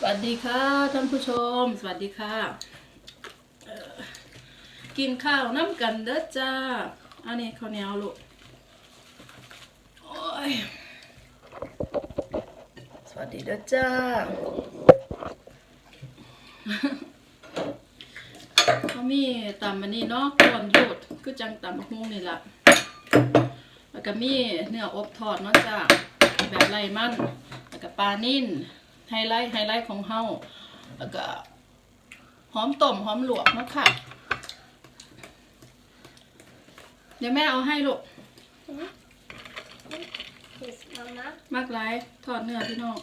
สวัสดีค่ะท่านผู้ชม สวัสดีค่ะกินข้าวน้ำกันเด้อจ้า อันนี้ข้าวเหนียวลูกโอ้ยสวัสดีเด้อจ้าเขามีตำมันนี่เนาะก่อนหยุดคือจังตำบักฮุ้งนี่ละแล้วก็มีเนื้ออบทอดเนาะจ้าแบบไรมันแล้วก็ปลานิ่น ไฮไลท์ไฮไลท์ของเฮาแล้วก็หอมต้มหอมหลวกนะค่ะ เดี๋ยวแม่เอาให้ลูกมากไรทอดเนื้อพี่น้อง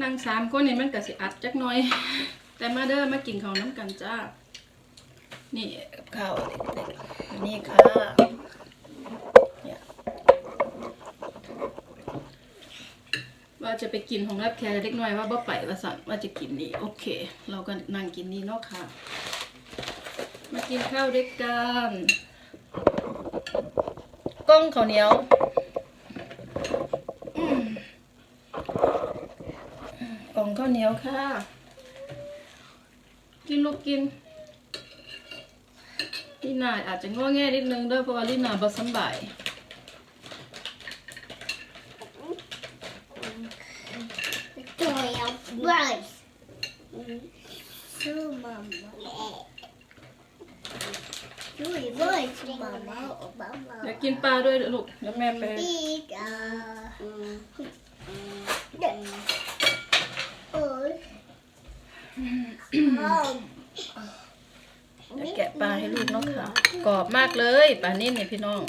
นั่งสามคนนี่มันก็สิอัดจักหน่อย แต่มาเด้อมากินข้าวน้ำกันจ้า นี่กับข้าวอันนี่ค่ะเนี่ย ว่าจะไปกินของรับแขกเล็กน้อยว่าบ่ไปว่าสั่งว่าจะกินนี่โอเค เราก็นั่งกินนี่เนาะค่ะ มากินข้าวด้วยกันกล้องข้าวเหนียวกล่องข้าวเหนียวค่ะ กินลูกกินลินาอาจจะง้อแง่นิดนึงด้อเพราะว่าลินาบ่สบาย So, Mama. Joy of rice, Mama. เดี๋ยวกินปลาด้วยเด้อลูกเดี๋ยวแม่ไป Big, uh, oh. เดี๋ยวแกะปลาให้ลูกเนาะค่ะกรอบมากเลยปลานิ่มเนี่ยพี่น้อง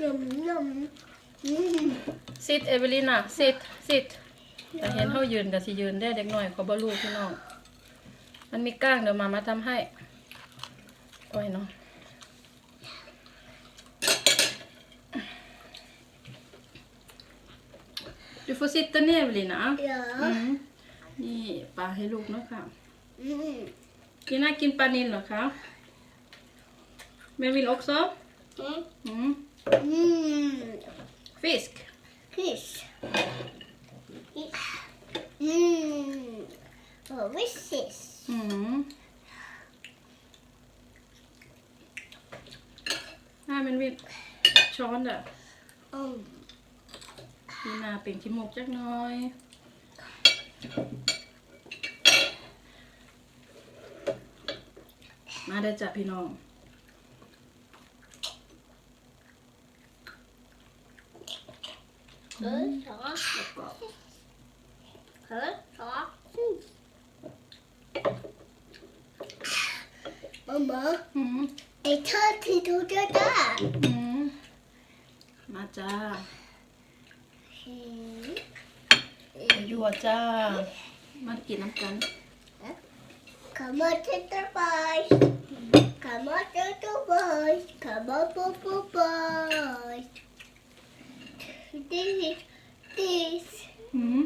Yum, yum. Mm. ซิดเอเวลิน่ะซิดซิดแต่เห็นเขายืนกับสิยืนได้เด็กหน่อยเขาบ่ลูกพี่น้อง มันมีก้างเดี๋ยวมามาทำให้โอ้ยเนาะ Du får sitta ner Evelina. Ja. อืมนี่ปลาให้ลูกเนาะค่ะ Mm. กินน่ากินปลานิลเหรอคะแม่วิน också Mm. อืม Mm. fisk Fish. Mm. What is this? อืมน่าเป็นวินช้อนอะ Um. มีนาเป็นขี้มูกจักหน้อย มาได้อจ้ะพี่น้อง Good sauce. กรอบ Good sauce. Mama, อืม I thought it was that. อืมมาจ้ายั่วจ้า มากินน้ำกัน Come on to the boys. Come on to the boys. Come on, boo, boo, boys. This is this. อืม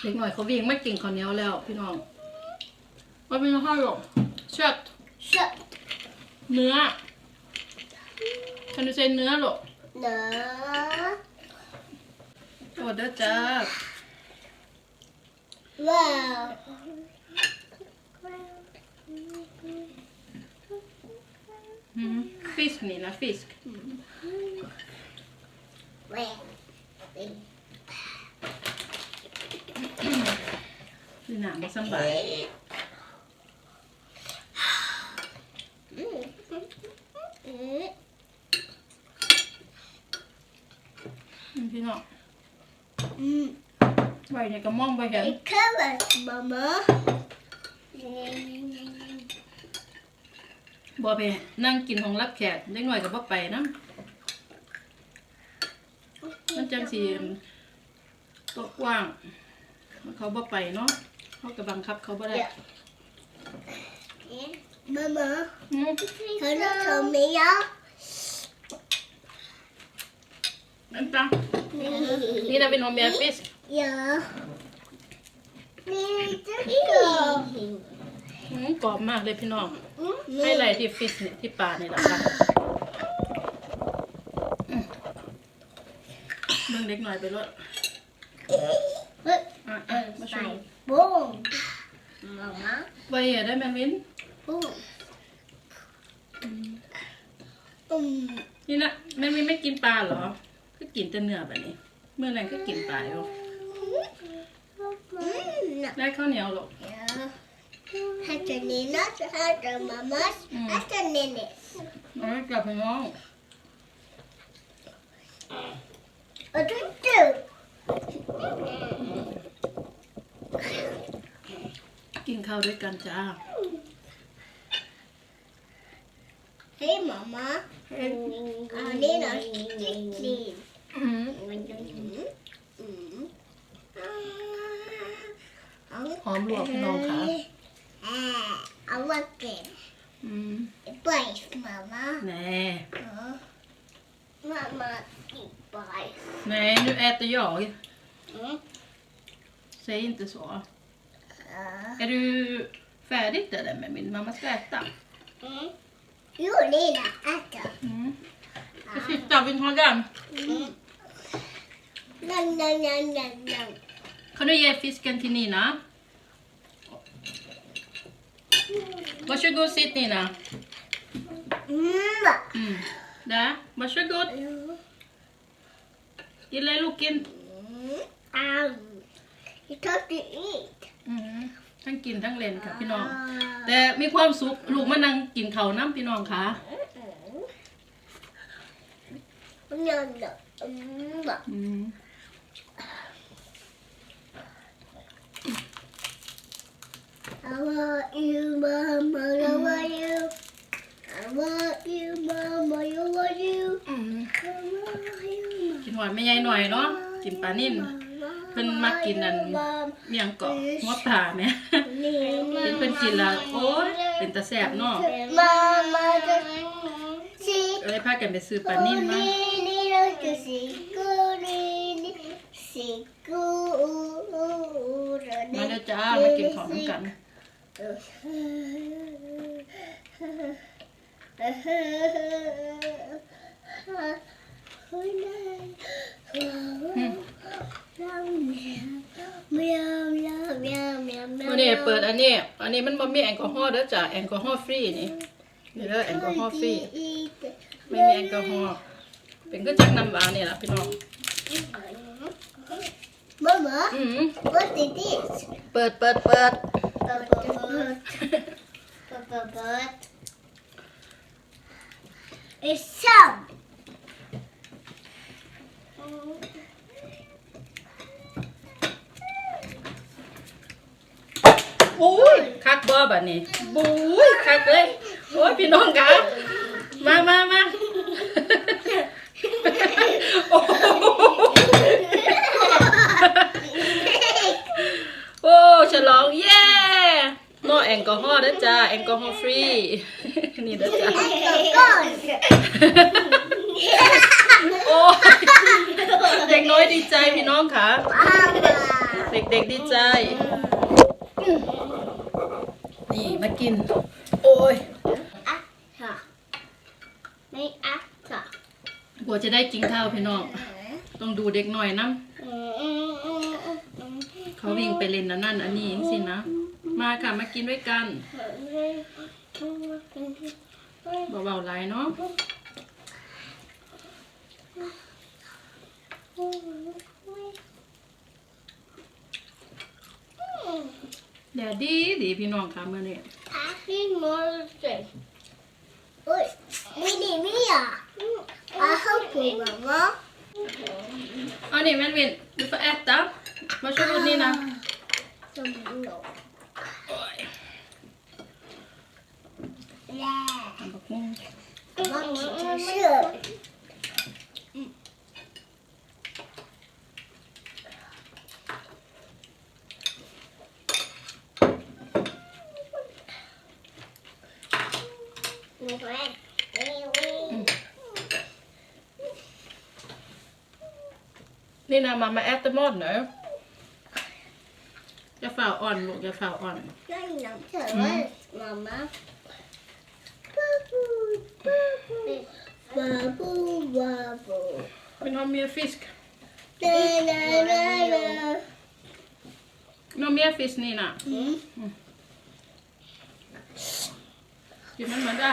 เด็กหน่อยเขาวิ่งไม่กินข้าวเหนียวแล้วพี่น้องว่าเป็นข้าวหรอกเชือด Shut. เนื้อคันดูเซนเนื้อหรอก No. สวัสดีจ้า Wow. อืมฟิสนี่นะฟิส Wow. นี่หนาไม่สำบาย Mm. อืมพี่น้อง Mm. ไว้เนี่ยก็มองไปเห็น It covers, Mama. บ่ไปนั่งกินของรับแขกเด็กหน่อยก็บ่ไปนะมันจังสีตกกว้าง มันเขาบ่ไปเนาะเขาก็บังคับเขาบ่ได้ Yeah. Mama, อืม can you tell me up? นั่นตังนี่นะเป็นโฮมเมียฟิส Yeah. Lite grann. อืม กรอบมากเลยพี่น้อง ให้ไรที่ฟิชเนี่ยที่ปลาเนี่ยแหละค่ะอืมเบิ่งเด็กหน่อยไปรถอะอะมาช่วย Boom. Mamma. ไว้อย่าได้แมนวิน Boom. Mm. นี่นะแมนวินไม่กินปลาเหรอ ก็กินแต่เนื้อแบบนี้ เมื่อไหร่ก็กินปลาอยู่ Mm. ได้ข้าวเหนียวหรอก Ja. Hette Ninas, hette mammas, Mm. hette Ninnis. เอาไว้กลับไปน้อง Och du, du. กินข้าวด้วยกันจ้า Hej mamma. Ja, Ninas, kyckling. อืม Mm. หอมลวกพี่น้องค่ะ nu äter jag. Mm. Säg inte så. Är du färdig eller med min mamma ska äta? Mm. Jo, Lina, äta. Mm. Det sista, vill du ha den? Mm. Nam, nam, nam, nam, nam. Kan du ge fisken till Nina? Varsågod, sitt Nina. Mm. Mm. Där, varsågod. Gillar Loken? Mm. Au. You talk to eat. อืมทั้งกินทั้งเล่นค่ะพี่น้อง แต่มีความสุขลูกมานั่งกินข้าวน้ำพี่น้องค่ะ No, no. Mm. อืม I want you, mama, I want you. I want you, mama, I want you. อืม I want you, กิน หวานไม่ใหญ่หน่อยเนาะกินปลานิ่นเพิ่นมากินอันเมี่ยงเกาะหัวปลาไหมเห็นเพิ่นกินแล้ว โอ้ยเป็นตาแสบเนาะ Mama, see. เลยพากันไปซื้อปลานิ่นมามาเด้อจ้ามากินของน้ำกันวั เปิดอันนี้ อันนี้มันบ่มีแอลกอฮอล์เด้อจ้ะแอลกอฮอล์ฟรีนี่นี่เด้อแอลกอฮอล์ฟรีไม่มีแอลกอฮอล์เป็นก็จักน้ำหวานนี่ล่ะพี่น้อง Mama, อืม what is this? เปิดเปิดเปิด It's some. โอ้ยคักบ่บัดนี้บุ้ยคักเลยโอ้ยพี่น้องคะมามามาโอ้ฉลองเย้นอแอลกอฮอล์เด้อจ้าแอลกอฮอล์ฟรีนี่เด้อจ้าโอ้ยเด็กน้อยดีใจพี่น้องค่ะ เด็กๆดีใจ นี่มากิน โอ้ยไม่อักค่ะกว่าจะได้กินข้าวพี่น้อง ต้องดูเด็กหน่อยนะเขาวิ่งไปเล่นอันนั่นอันนี้สินะ มาค่ะมากินด้วยกันเบาๆไรเนาะ แดดดีดีพี่น้องค่ะเมื่อนี้ Happy Mother's Oj, Mini Mia. Jag hoppar mamma. เอานี่แม่นวิน du får äta varsågod Nina Som blå. Oj. Lä. ทำบักหุ่ง Mamma, kör. Nina mamma äter mat nu Jag ฝ่าอ่อนลูกอย่าฝ่าอ่อนนั่นน้ำเฉยว่ามาม่าบูบูบูบูบูบูเป็นน้องเมียฟิสเดนเดนเดนน้องเมียฟิสนี่น่ะอืม กินมันเหมือนได้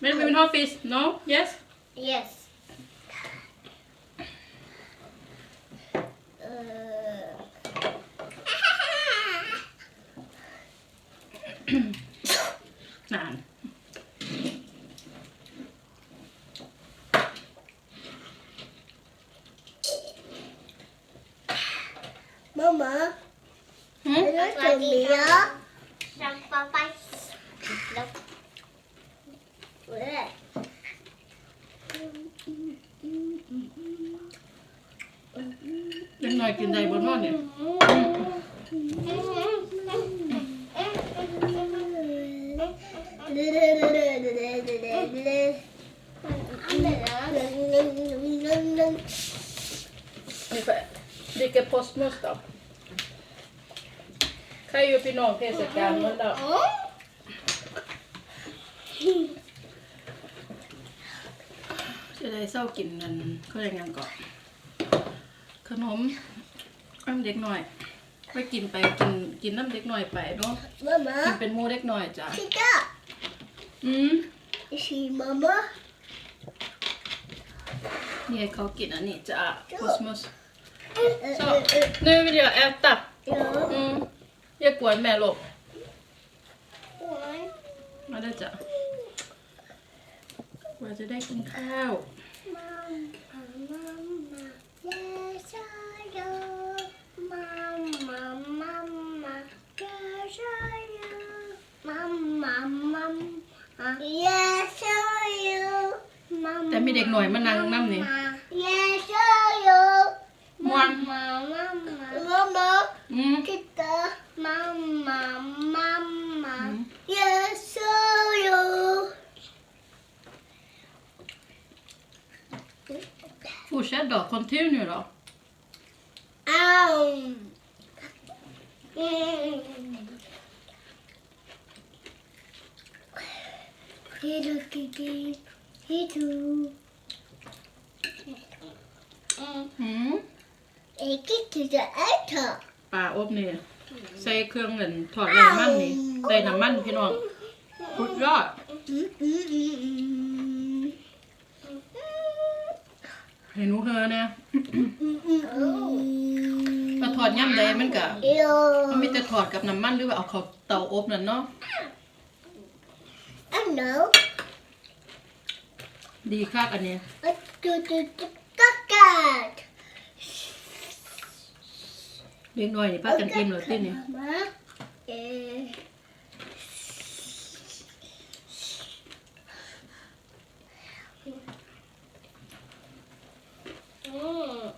ไม่เป็นน้องฟิส no yes yes เออนานม เว้ยเล็กน้อยกินได้บนนอนเนี่ยนี่ก็ดิเกพอสมอสต่อใครอยู่พี่น้อง เทศกาลมันแล้วจะได้เศร้ากินนั่นเขาเรียกหยังก่อนขนมน้ำเด็กหน่อย ไปกินไปกินกินน้ำเด็กหน่อยไปเนาะ Mama, กินเป็นหมูเด็กหน่อยจ้ะ Chica, อืม is she Mama? นี่ให้เขากินอันนี้จ้ะคอสมอส Uh, Så, uh, uh, nu vill jag äta. ja. Mm. Jag går med lopp. Oj. Ja, det är Vad är det där kun ข้าว Mamma, mamma, yes I do. Mamma, mamma, yes I do. Mamma, mamma, yes I do. Mamma, แต่มีเด็กหน่อยมานั่งนำนี่ Yes I do. ม่วน Mamma, mamma, mamma. อืม Titta, mamma, mamma. Mm. Yes, so you. Fortsätt då, continue då. Ow. Mm. Little kitty, little. อืม A kitty the actor. ปลาอบนี่ใส่เครื่องเหมือนถอดไรมันนี่ใส่น้ำมันพี่น้องสุดยอดให้หนูเฮอเนี่ยมาถอดย่ำใดมันก็มันมีแต่ถอดกับน้ำมันหรือว่าเอาเขาเตาอบนั่นเนาะ know. ดีคักอันนี้ Let's go to the cat. เลี้ยงน้อยนี่พากันอิ่มเลยที่นี่ Mama. Eh. Mm.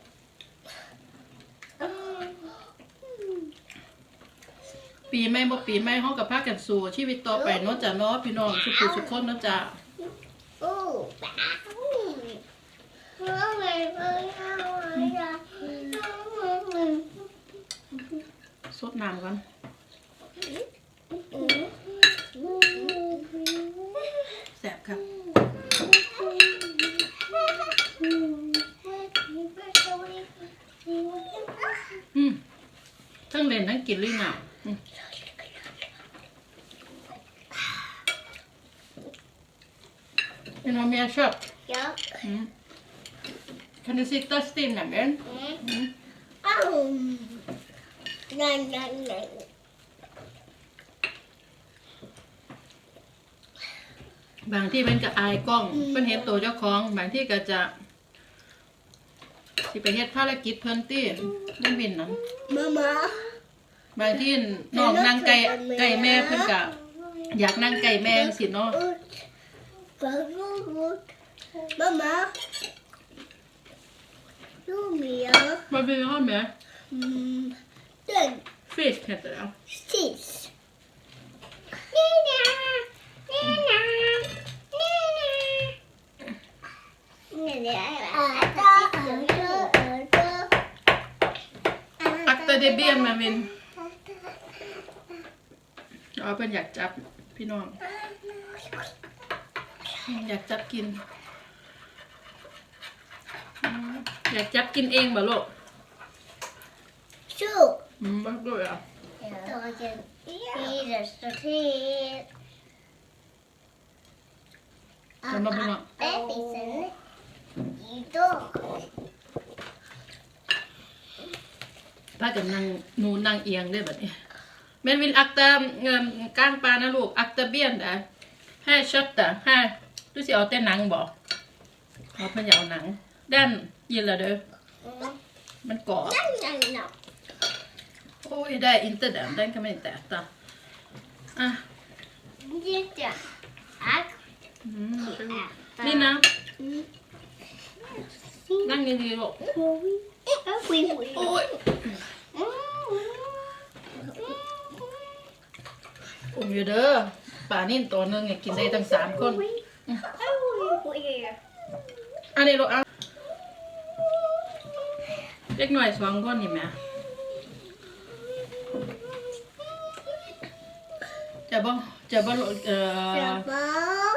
ปีใหม่บ่ปีใหม่เฮากับพากันสู่ชีวิตต่อไปเนาะจ้ะเนาะพี่น้องทุกผู้ทุกคนเนาะจ้ะ Oh, Mm. สดน้ำก่อนแซ่บครับอืมทั้งเล่นทั้งกินเลยน่ะอืมพี่น้อง เมียชอบ Ja. อืม Kan du sitta still nämligen? Mm. Oh. Nej, nej, nej. บางที่มันก็อายกล้องเพิ่นเห็นตัวเจ้าของ บางที่ก็จะสิไปเฮ็ดภารกิจเพิ่นตี้นั่นบินนั้น Mamma. บางที่น้องนั่งไก่ไก่แม่เพิ่นก็อยากนั่งไก่แม่สิเนาะ Ut. Varsågod. Mamma. Jo, Mia. vad vill du ha med? Mm. Den. Fisk heter det. Precis. Nina. Nina. Nina. Nina. Äta, äta, äta. Akta after det ben man vill อ๋อเพิ่นอยากจับพี่น้อง อยากจับกินอืมอยากจับกินเองบ่ลูก Soup. อืมบ่ด้วยอะ Så jag kan eat it så till. สำหรับพี่น้อง Bebisen. Idag. พากันนั่งหนูนั่งเอียงได้แบบนี้แม่นวินอักตาเงินก้างปลานะลูกอักตาเบี้ยนแต่ให้ช็อตแต่ให้ ดูสิเอาแต่หนังบอกเอาเพิ่นอยากเอาหนังด้านยินและเด้อ Mm. มันก่อ Nej, nej, nej. โอ้ยได้อินเตอร์แดมได้ก็ไม่แต่ตาอะ Jätte. Tack. อืม Äta. นี่นะ Mm. นั่งดีๆลูก Oj. Oj, oj. โอ้ย Mm. อุ่มอยู่เด้อป่านิ่นตัวหนึงเนี่ยกินได้ตั้งสามคน Oj, oj. อันนี้ลูกอะเล็กหน่อยสองคนนี่แหม่จะบ่จะบ่ลูกเอ่อ Grabbar.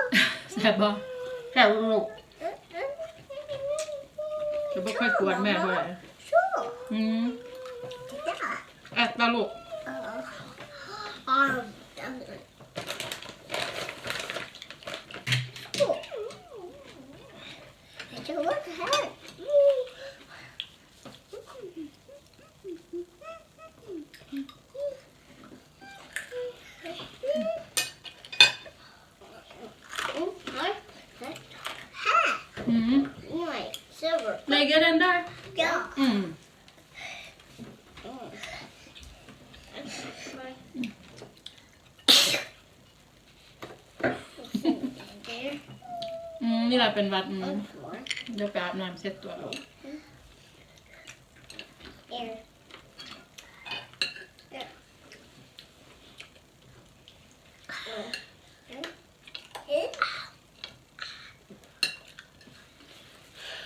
แซ่บบ่แซ่บบ่ลูกจะบ่ค่อยกวนแม่เท่าไหร่ Så. อืม Där. แอบตาลูก Arm. Så. Jag tror att det här. Mm, nej. Här. อืม Nej, silver. lägga den där Ja. อืมอืมนี่แหละเป็นวัดอืมเดี๋ยวไปอาบน้ำเสร็จตัวลูก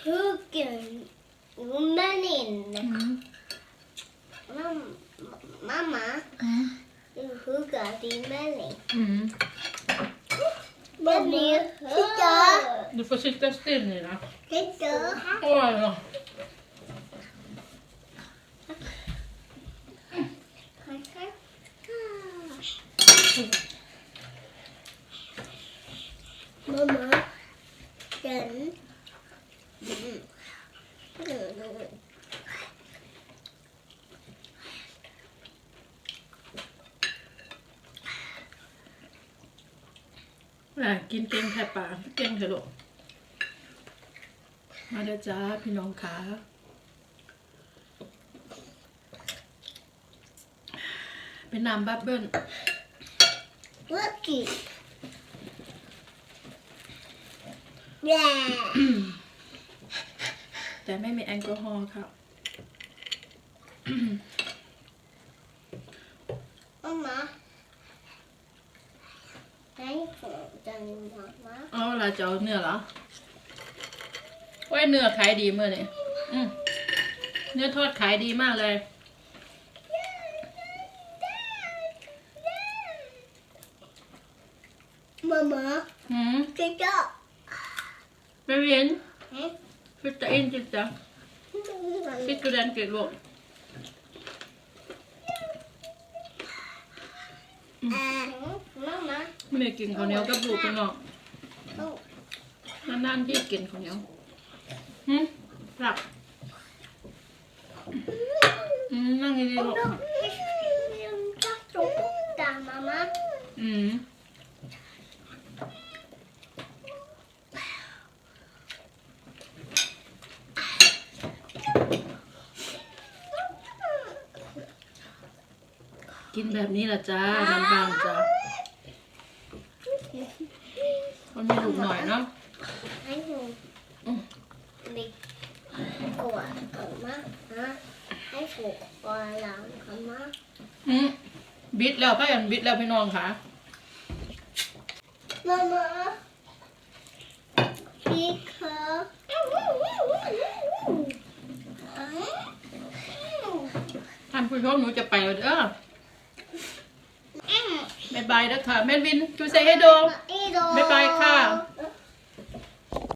Huggen rummen in. อืม Mam- Mamma, du hugger din melling. อืม Mamma, titta! Du får sitta still nu då. Titta! Oj då. Mamma, den. อะกินเก่งแค่ปลาเก่งเถอะลูก มาเด้อจ้าพี่น้องขาเป็นน้ำบับเบิ้ล Lucky. Yeah. แต่ไม่มีแอลกอฮอล์ค่ะ Mamma. Nej, för den mamma. เอาเวลาจะเอาเนื้อเหรอโอ้ยเนื้อขายดีเมื่อนี่อืมเนื้อทอดขายดีมากเลย Mamma, หืม titta. ไม่เวียน Mm. flytta in titta sitt ordentligt låg Äh, mamma. ไม่ได้กินข้าวเหนียวกับลูกพี่น้อง Oh. นานๆที่กินข้าวเหนียว หืมหลับอืมนั่งดีๆลูก Där, mamma. อืม กินแบบนี้ละจ้าน้ำบางจ้าคนมีลูกหน่อยเนาะ går, mamma. Ja. Hej hon. Bara mamma. อืมบิดแล้วพ่อยันบิดแล้วพี่น้องค่ะ Mamma. Gick här. อะานผู้ชมหนูจะไปแล้วเด้ออืมบ๊ายบายเด้อค่ะแม่วินชูเซให้โดอีโด บ๊ายบายค่ะ